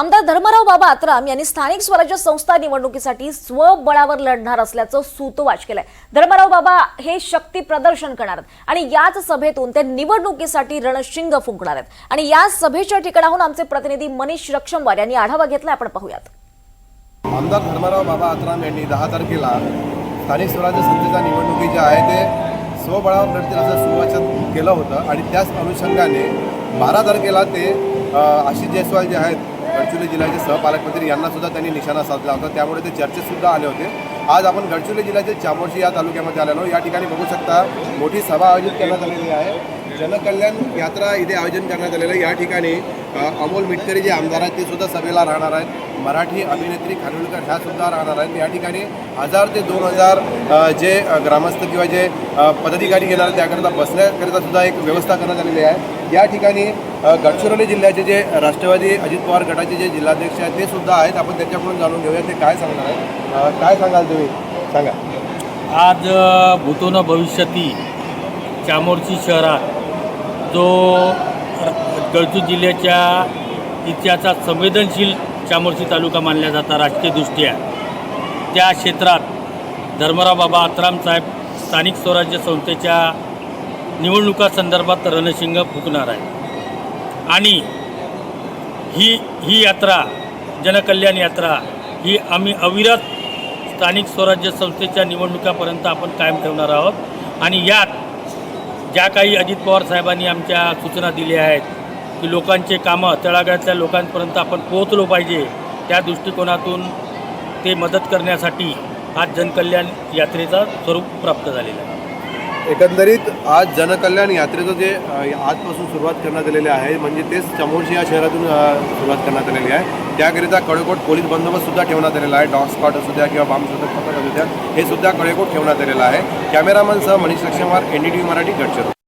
आमदार धर्मराव बाबा आत्राम यांनी स्थानिक स्वराज्य संस्था निवडणुकीसाठी स्वबळावर लढणार असल्याचं सूतवाच केलंय. धर्मराव बाबा हे शक्ती प्रदर्शन करणार आहेत आणि याच सभेतून ते निवडणुकीसाठी रणशिंग फुंकणार आहेत. आणि या सभेच्या ठिकाणाहून आमचे प्रतिनिधी मनीष रक्षमवार यांनी आढावा घेतला आपण पाहूयात. आमदार धर्मराव बाबा आत्राम यांनी दहा तारखेला स्थानिक स्वराज्य संस्थेच्या निवडणुकी ज्या आहे ते स्वबळावर लढतील असं सुवाचन केलं होतं. आणि त्याच अनुषंगाने बारा तारखेला ते आशिष जयस्वाल जे आहेत गडचिरोली जिल्ह्याचे सहपालकमंत्री यांना सुद्धा त्यांनी निशाणा साधला होता. त्यामुळे ते चर्चेतसुद्धा आले होते. आज आपण गडचिरोली जिल्ह्याचे चामोर्शी या तालुक्यामध्ये आलेलो या ठिकाणी बघू शकता मोठी सभा आयोजित करण्यात आलेली आहे. जनकल्याण यात्रा इथे आयोजन करण्यात आलेलं आहे. या ठिकाणी अमोल मिटकरी जे आमदार आहेत ते सुद्धा सभेला राहणार आहेत. मराठी अभिनेत्री खानविलकर ह्या सुद्धा राहणार आहेत. या ठिकाणी हजार ते दोन हजार जे ग्रामस्थ किंवा जे पदाधिकारी घेणार आहेत त्याकरिता बसण्याकरिता सुद्धा एक व्यवस्था करण्यात आलेली आहे. या ठिकाणी गडचिरोली जिल्ह्याचे जे राष्ट्रवादी अजित पवार गटाचे जे जिल्हाध्यक्ष आहेत ते सुद्धा आहेत. आपण त्यांच्याकडून जाणून घेऊया ते काय सांगणार आहेत. काय सांगाल तुम्ही? सांगा. आज अ, भूतोन भविष्याती चामोर्शी शहरात जो र- जिल्ह्याच्या इतिहासात संवेदनशील चामोर्शी तालुका मानला जाता राजकीयदृष्ट्या त्या क्षेत्रात धर्मराव बाबा आत्राम साहेब स्थानिक स्वराज्य संस्थेच्या निवडणुकासंदर्भात रणशिंग फुकणार आहे आणि ही ही यात्रा जनकल्याण यात्रा ही आम्ही अविरत स्थानिक स्वराज्य संस्थेच्या निवडणुकापर्यंत आपण कायम ठेवणार आहोत. आणि यात ज्या काही अजित पवार साहेबांनी आमच्या सूचना दिल्या आहेत की लोकांचे कामं तळागाळातल्या लोकांपर्यंत आपण पोहोचलो पाहिजे त्या दृष्टिकोनातून ते मदत करण्यासाठी आज जनकल्याण यात्रेचा स्वरूप प्राप्त झालेलं आहे. एकंदरीत आज जनकल्याण यात्रेचं जे आजपासून सुरुवात करण्यात आलेली आहे म्हणजे तेच चमोर्शी या शहरातून सुरुवात करण्यात आलेली आहे. त्याकरिता कडेकोट पोलीस बंदोबस्त सुद्धा ठेवण्यात आलेला आहे. डॉग स्कॉट असू द्या किंवा बांब सुद्धा पथक असू द्या हे सुद्धा कडेकोट ठेवण्यात आलेलं आहे. कॅमेरामनसह Manish Laxman N D T V Marathi Gadchiroli.